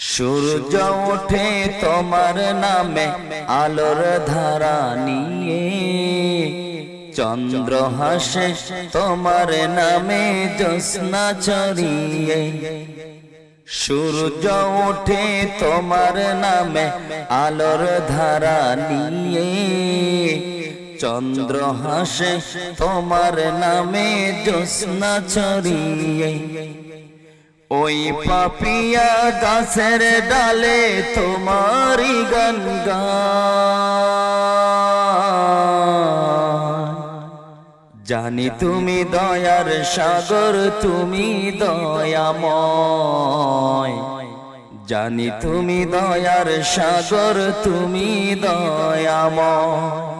সূর্য ওঠে তোমার নামে, আলোর ধারা নিয়ে। চন্দ্র হাসে তোমার নামে জ্যোৎস্না ছড়িয়ে। সূর্য ওঠে তোমার নামে, আলোর ধারা নিয়ে। চন্দ্র হাসে তোমার নামে জ্যোৎস্না ছড়িয়ে। ওই পাপিয়া গাছের ডালে তোমারি গান জানি তুমি দয়ার সাগর, তুমি দয়াময়। জানি তুমি দয়ার সাগর, তুমি দয়াময়।